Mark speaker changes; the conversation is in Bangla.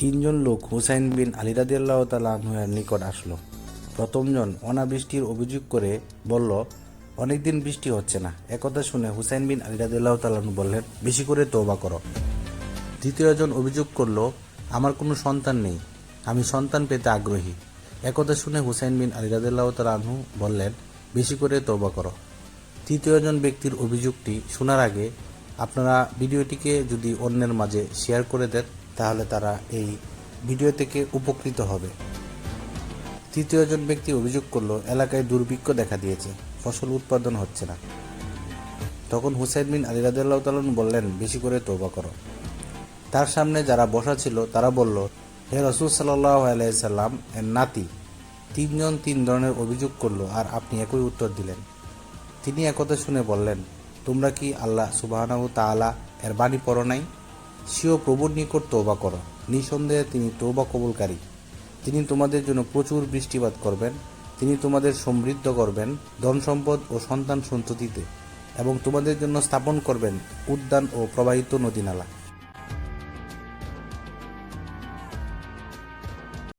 Speaker 1: তিনজন লোক হুসাইন বিন আলী রাদিয়াল্লাহ নিকট আসলো। প্রথমজন অনাবৃষ্টির অভিযোগ করে বলল, অনেকদিন বৃষ্টি হচ্ছে না। একথা শুনে হুসাইন বিন আলী রাদিয়াল্লাহ তালাহু বললেন, বেশি করে তৌবা করো। দ্বিতীয়জন অভিযোগ করল, আমার কোনো সন্তান নেই, আমি সন্তান পেতে আগ্রহী। একথা শুনে হুসাইন বিন আলী তালাহু বললেন, বেশি করে তৌবা করো। তৃতীয়জন ব্যক্তির অভিযোগটি শোনার আগে আপনারা ভিডিওটিকে যদি অন্যের মাঝে শেয়ার করে দেন তাহলে তারা এই ভিডিও থেকে উপকৃত হবে। তৃতীয়জন ব্যক্তি অভিযোগ করল, এলাকায় দুর্ভিক্ষ দেখা দিয়েছে, ফসল উৎপাদন হচ্ছে না। তখন হুসাইন বিন আলী তাআলা বললেন, বেশি করে তোবা করো। তার সামনে যারা বসা ছিল, তারা বলল, হে রসুল সাল্লাহ আলাইসাল্লাম এর নাতি। তিনজন তিন ধরনের অভিযোগ করল, আর আপনি একই উত্তর দিলেন। তিনি একথা শুনে বললেন, তোমরা কি আল্লাহ সুবাহানাহু তাআলা এর বাণী পড়ো নাই? সিও প্রভুর নিকট তৌবা করো। নিঃসন্দেহে তিনি তৌবা কবুলকারী। তিনি তোমাদের জন্য প্রচুর বৃষ্টিপাত করবেন, তিনি তোমাদের সমৃদ্ধ করবেন ধন সম্পদ ও সন্তান সন্ততিতে এবং তোমাদের জন্য স্থাপন করবেন উদ্যান ও প্রবাহিত নদী নালা